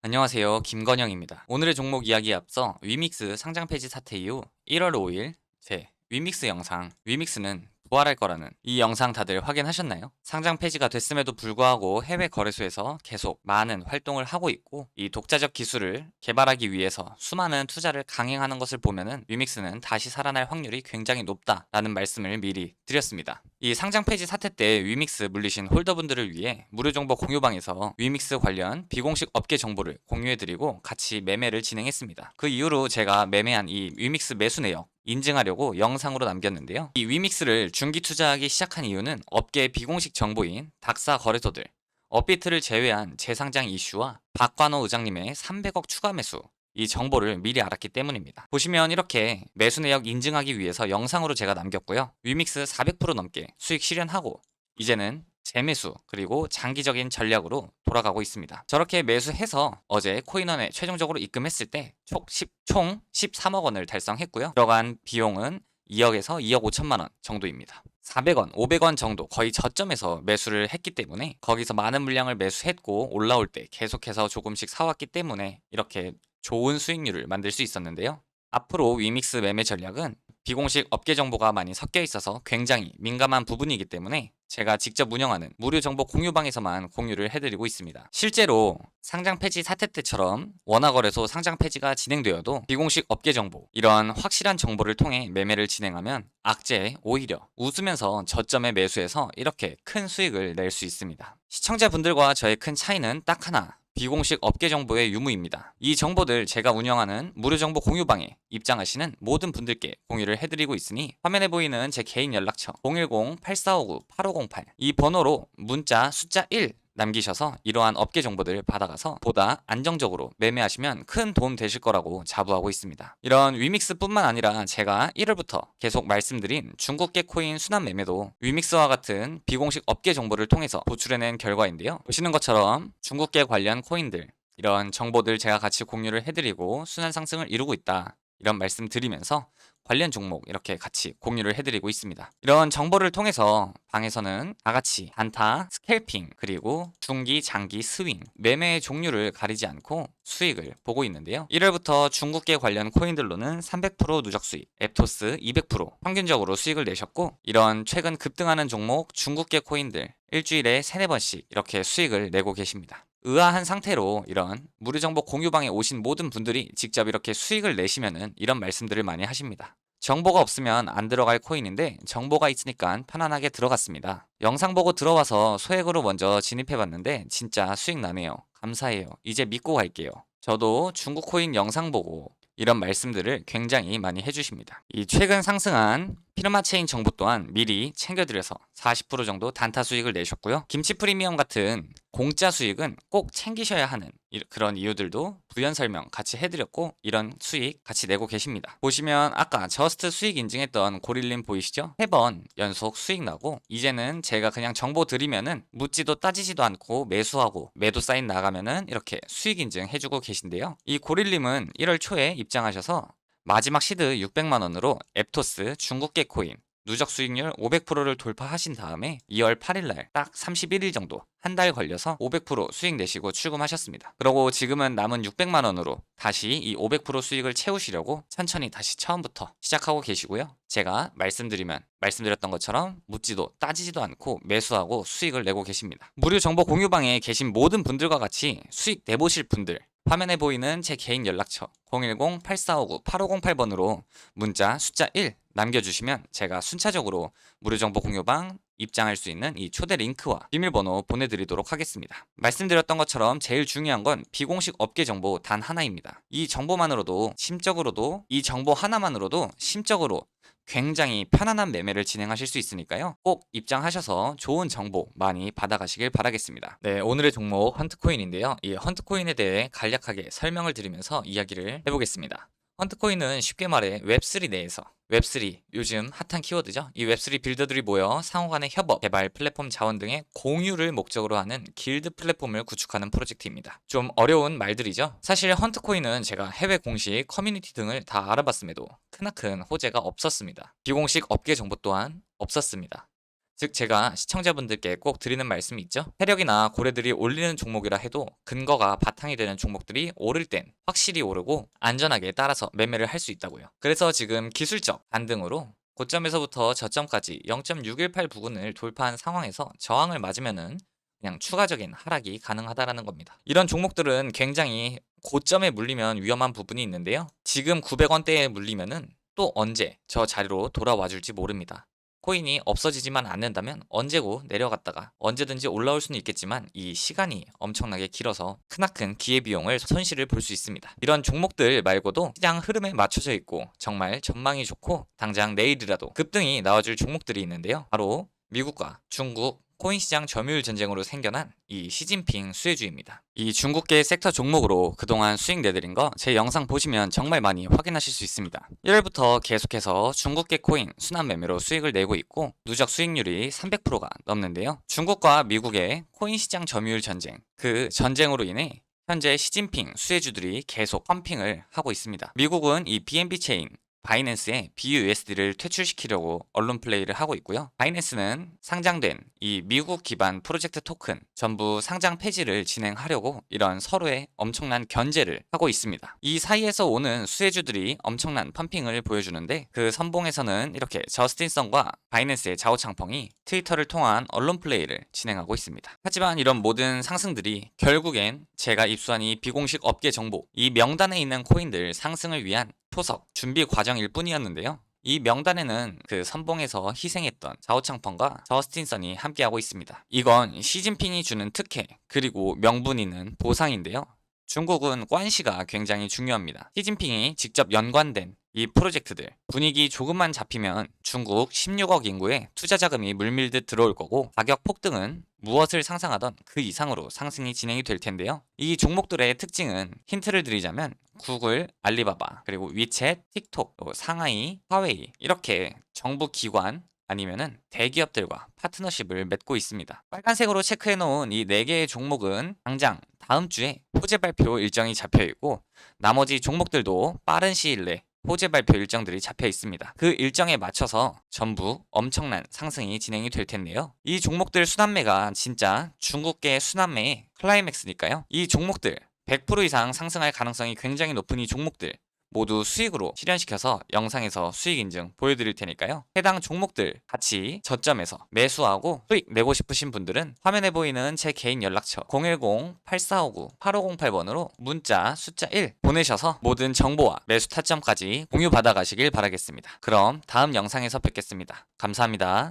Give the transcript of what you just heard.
안녕하세요. 김건영입니다. 오늘의 종목 이야기에 앞서 위믹스 상장 폐지 사태 이후 1월 5일 제 위믹스 영상 위믹스는 부활할 거라는 이 영상 다들 확인하셨나요? 상장 폐지가 됐음에도 불구하고 해외 거래소에서 계속 많은 활동을 하고 있고 이 독자적 기술을 개발하기 위해서 수많은 투자를 강행하는 것을 보면은 위믹스는 다시 살아날 확률이 굉장히 높다라는 말씀을 미리 드렸습니다. 이 상장 폐지 사태 때 위믹스 물리신 홀더분들을 위해 무료 정보 공유방에서 위믹스 관련 비공식 업계 정보를 공유해드리고 같이 매매를 진행했습니다. 그 이후로 제가 매매한 이 위믹스 매수 내역 인증하려고 영상으로 남겼는데요. 이 위믹스를 중기 투자하기 시작한 이유는 업계의 비공식 정보인 닥사 거래소들, 업비트를 제외한 재상장 이슈와 박관호 의장님의 300억 추가 매수 이 정보를 미리 알았기 때문입니다. 보시면 이렇게 매수 내역 인증하기 위해서 영상으로 제가 남겼고요. 위믹스 400% 넘게 수익 실현하고 이제는 재매수 그리고 장기적인 전략으로 돌아가고 있습니다. 저렇게 매수해서 어제 코인원에 최종적으로 입금했을 때 총, 10, 총 13억 원을 달성했고요. 들어간 비용은 2억에서 2억 5천만 원 정도입니다. 400원, 500원 정도 거의 저점에서 매수를 했기 때문에 거기서 많은 물량을 매수했고 올라올 때 계속해서 조금씩 사왔기 때문에 이렇게 좋은 수익률을 만들 수 있었는데요. 앞으로 위믹스 매매 전략은 비공식 업계 정보가 많이 섞여 있어서 굉장히 민감한 부분이기 때문에 제가 직접 운영하는 무료 정보 공유방에서만 공유를 해드리고 있습니다. 실제로 상장 폐지 사태 때처럼 원화거래소 상장 폐지가 진행되어도 비공식 업계 정보 이런 확실한 정보를 통해 매매를 진행하면 악재에 오히려 웃으면서 저점에 매수해서 이렇게 큰 수익을 낼 수 있습니다. 시청자분들과 저의 큰 차이는 딱 하나 비공식 업계 정보의 유무입니다. 이 정보들 제가 운영하는 무료 정보 공유방에 입장하시는 모든 분들께 공유를 해드리고 있으니 화면에 보이는 제 개인 연락처 010-8459-8508 이 번호로 문자 숫자 1 남기셔서 이러한 업계 정보들을 받아가서 보다 안정적으로 매매하시면 큰 도움 되실 거라고 자부하고 있습니다. 이런 위믹스뿐만 아니라 제가 1월부터 계속 말씀드린 중국계 코인 순환 매매도 위믹스와 같은 비공식 업계 정보를 통해서 도출해낸 결과인데요. 보시는 것처럼 중국계 관련 코인들 이런 정보들 제가 같이 공유를 해드리고 순환 상승을 이루고 있다. 이런 말씀 드리면서 관련 종목 이렇게 같이 공유를 해드리고 있습니다. 이런 정보를 통해서 방에서는 다 같이 단타, 스캘핑, 그리고 중기, 장기, 스윙, 매매의 종류를 가리지 않고 수익을 보고 있는데요. 1월부터 중국계 관련 코인들로는 300% 누적 수익, 앱토스 200% 평균적으로 수익을 내셨고 이런 최근 급등하는 종목 중국계 코인들 일주일에 3, 4번씩 이렇게 수익을 내고 계십니다. 의아한 상태로 이런 무료 정보 공유방에 오신 모든 분들이 직접 이렇게 수익을 내시면은 이런 말씀들을 많이 하십니다. 정보가 없으면 안 들어갈 코인인데 정보가 있으니까 편안하게 들어갔습니다. 영상 보고 들어와서 소액으로 먼저 진입해 봤는데 진짜 수익 나네요. 감사해요. 이제 믿고 갈게요. 저도 중국 코인 영상 보고 이런 말씀들을 굉장히 많이 해주십니다. 이 최근 상승한 피르마 체인 정보 또한 미리 챙겨드려서 40% 정도 단타 수익을 내셨고요. 김치 프리미엄 같은 공짜 수익은 꼭 챙기셔야 하는 이- 그런 이유들도 부연 설명 같이 해드렸고 이런 수익 같이 내고 계십니다. 보시면 아까 저스트 수익 인증했던 고릴님 보이시죠? 세 번 연속 수익 나고 이제는 제가 그냥 정보 드리면은 묻지도 따지지도 않고 매수하고 매도 사인 나가면은 이렇게 수익 인증 해주고 계신데요. 이 고릴님은 1월 초에 입장하셔서 마지막 시드 600만 원으로 앱토스 중국계 코인 누적 수익률 500%를 돌파하신 다음에 2월 8일 날 딱 31일 정도 한 달 걸려서 500% 수익 내시고 출금하셨습니다. 그리고 지금은 남은 600만 원으로 다시 이 500% 수익을 채우시려고 천천히 다시 처음부터 시작하고 계시고요. 제가 말씀드리면 말씀드렸던 것처럼 묻지도 따지지도 않고 매수하고 수익을 내고 계십니다. 무료 정보 공유방에 계신 모든 분들과 같이 수익 내보실 분들 화면에 보이는 제 개인 연락처 010-8459-8508번으로 문자 숫자 1 남겨주시면 제가 순차적으로 무료 정보 공유방 입장할 수 있는 이 초대 링크와 비밀번호 보내드리도록 하겠습니다. 말씀드렸던 것처럼 제일 중요한 건 비공식 업계 정보 단 하나입니다. 이 정보만으로도 심적으로도 이 정보 하나만으로도 심적으로 굉장히 편안한 매매를 진행하실 수 있으니까요. 꼭 입장하셔서 좋은 정보 많이 받아가시길 바라겠습니다. 네, 오늘의 종목 헌트코인인데요. 이 헌트코인에 대해 간략하게 설명을 드리면서 이야기를 해보겠습니다. 헌트코인은 쉽게 말해 웹3 내에서 웹3 요즘 핫한 키워드죠. 이 웹3 빌더들이 모여 상호 간의 협업, 개발, 플랫폼 자원 등의 공유를 목적으로 하는 길드 플랫폼을 구축하는 프로젝트입니다. 좀 어려운 말들이죠. 사실 헌트코인은 제가 해외 공식 커뮤니티 등을 다 알아봤음에도 크나큰 호재가 없었습니다. 비공식 업계 정보 또한 없었습니다. 즉 제가 시청자분들께 꼭 드리는 말씀이 있죠. 세력이나 고래들이 올리는 종목이라 해도 근거가 바탕이 되는 종목들이 오를 땐 확실히 오르고 안전하게 따라서 매매를 할 수 있다고요. 그래서 지금 기술적 반등으로 고점에서부터 저점까지 0.618 부근을 돌파한 상황에서 저항을 맞으면은 그냥 추가적인 하락이 가능하다라는 겁니다. 이런 종목들은 굉장히 고점에 물리면 위험한 부분이 있는데요. 지금 900원대에 물리면은 또 언제 저 자리로 돌아와 줄지 모릅니다. 코인이 없어지지만 않는다면 언제고 내려갔다가 언제든지 올라올 수는 있겠지만 이 시간이 엄청나게 길어서 크나큰 기회비용을 손실을 볼 수 있습니다. 이런 종목들 말고도 시장 흐름에 맞춰져 있고 정말 전망이 좋고 당장 내일이라도 급등이 나와줄 종목들이 있는데요. 바로 미국과 중국 코인 시장 점유율 전쟁으로 생겨난 이 시진핑 수혜주입니다. 이 중국계 섹터 종목으로 그동안 수익 내드린 거 제 영상 보시면 정말 많이 확인하실 수 있습니다. 1월부터 계속해서 중국계 코인 순환 매매로 수익을 내고 있고 누적 수익률이 300%가 넘는데요. 중국과 미국의 코인 시장 점유율 전쟁, 그 전쟁으로 인해 현재 시진핑 수혜주들이 계속 펌핑을 하고 있습니다. 미국은 이 BNB 체인 바이낸스에 BUSD를 퇴출시키려고 언론 플레이를 하고 있고요. 바이낸스는 상장된 이 미국 기반 프로젝트 토큰 전부 상장 폐지를 진행하려고 이런 서로의 엄청난 견제를 하고 있습니다. 이 사이에서 오는 수혜주들이 엄청난 펌핑을 보여주는데 그 선봉에서는 이렇게 저스틴 선과 바이낸스의 좌우창펑이 트위터를 통한 언론 플레이를 진행하고 있습니다. 하지만 이런 모든 상승들이 결국엔 제가 입수한 이 비공식 업계 정보, 이 명단에 있는 코인들 상승을 위한 토석 준비 과정일 뿐이었는데요. 이 명단에는 그 선봉에서 희생했던 자오창펑과 저스틴선이 함께하고 있습니다. 이건 시진핑이 주는 특혜 그리고 명분 있는 보상인데요. 중국은 관시가 굉장히 중요합니다. 시진핑이 직접 연관된 이 프로젝트들 분위기 조금만 잡히면 중국 16억 인구에 투자 자금이 물밀듯 들어올 거고 가격 폭등은 무엇을 상상하던 그 이상으로 상승이 진행이 될 텐데요. 이 종목들의 특징은 힌트를 드리자면 구글, 알리바바, 그리고 위챗, 틱톡, 또 상하이, 화웨이 이렇게 정부 기관 아니면은 대기업들과 파트너십을 맺고 있습니다. 빨간색으로 체크해 놓은 이 4개의 종목은 당장 다음 주에 호재 발표 일정이 잡혀 있고 나머지 종목들도 빠른 시일 내 호재 발표 일정들이 잡혀 있습니다. 그 일정에 맞춰서 전부 엄청난 상승이 진행이 될 텐데요. 이 종목들 순환매가 진짜 중국계 순환매의 클라이맥스니까요. 이 종목들 100% 이상 상승할 가능성이 굉장히 높은 이 종목들 모두 수익으로 실현시켜서 영상에서 수익 인증 보여드릴 테니까요. 해당 종목들 같이 저점에서 매수하고 수익 내고 싶으신 분들은 화면에 보이는 제 개인 연락처 010-8459-8508번으로 문자 숫자 1 보내셔서 모든 정보와 매수 타점까지 공유 받아가시길 바라겠습니다. 그럼 다음 영상에서 뵙겠습니다. 감사합니다.